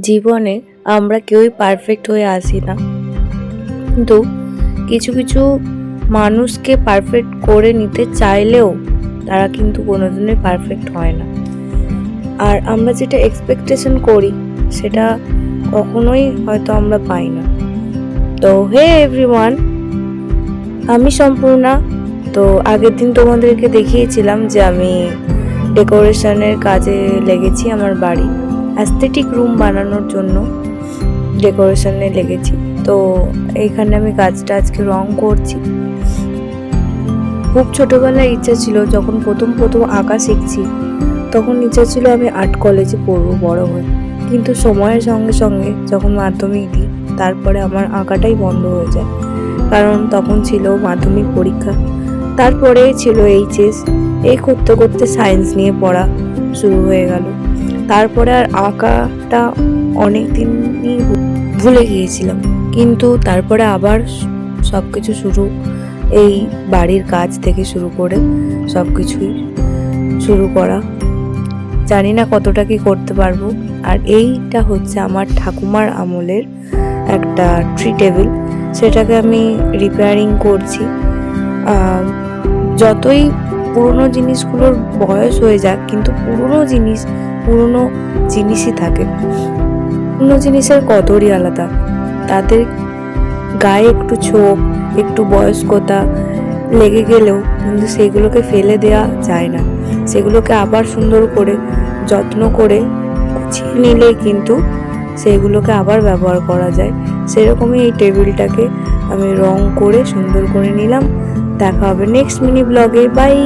জীবনে আমরা কেউই পারফেক্ট হয়ে আসি না। কিন্তু কিছু কিছু মানুষকে পারফেক্ট করে নিতে চাইলেও তারা কিন্তু কোনোদিনই পারফেক্ট হয় না। আর আমরা যেটা এক্সপেকটেশন করি, সেটা কখনোই হয়তো আমরা পাই না। তো হে এভরিওয়ান আমি সম্পূর্ণা। তো, আগের দিন তোমাদেরকে দেখিয়েছিলাম যে আমি ডেকোরেশনের কাজে লেগেছি আমার বাড়ি। অ্যাস্থেটিক রুম বানানোর জন্য ডেকোরেশনে লেগেছি। তো এইখানে আমি কাজটা আজকে রং করছি। খুব ছোটোবেলায় ইচ্ছা ছিল, যখন প্রথম প্রথম আঁকা শিখছি, তখন ইচ্ছা ছিল আমি আর্ট কলেজে পড়ব বড় হয়ে। কিন্তু সময়ের সঙ্গে সঙ্গে যখন মাধ্যমিক দিই, তারপরে আমার আঁকাটাই বন্ধ হয়ে যায়। কারণ তখন ছিল মাধ্যমিক পরীক্ষা। তারপরে ছিল এইচএস এই করতে করতে সায়েন্স নিয়ে পড়া শুরু হয়ে গেল। তারপরে আর আঁকাটা অনেক দিনই ভুলে গিয়েছিলাম। কিন্তু তারপরে আবার সব কিছু শুরু, এই বাড়ির কাজ থেকে শুরু করে সব কিছুই শুরু করা। জানি না কতটা কি করতে পারব। আর এইটা হচ্ছে আমার ঠাকুমার আমলের একটা ট্রি টেবিল সেটাকে আমি রিপেয়ারিং করছি। যতই পুরনো জিনিসগুলোর বয়স হয়ে যাক, কিন্তু পুরনো জিনিস পুরনো জিনিসই থাকে। পুরনো জিনিসের কদরই আলাদা। তাদের গায়ে একটু ছোপ, একটু বয়স্কতা লেগে গেলেও কিন্তু সেগুলোকে ফেলে দেওয়া যায় না। সেগুলোকে আবার সুন্দর করে, যত্ন করে গুছিয়ে নিলে কিন্তু সেগুলোকে আবার ব্যবহার করা যায়। সেরকমই এই টেবিলটাকে আমি রং করে সুন্দর করে নিলাম। দেখা হবে নেক্সট মিনি ব্লগে বাই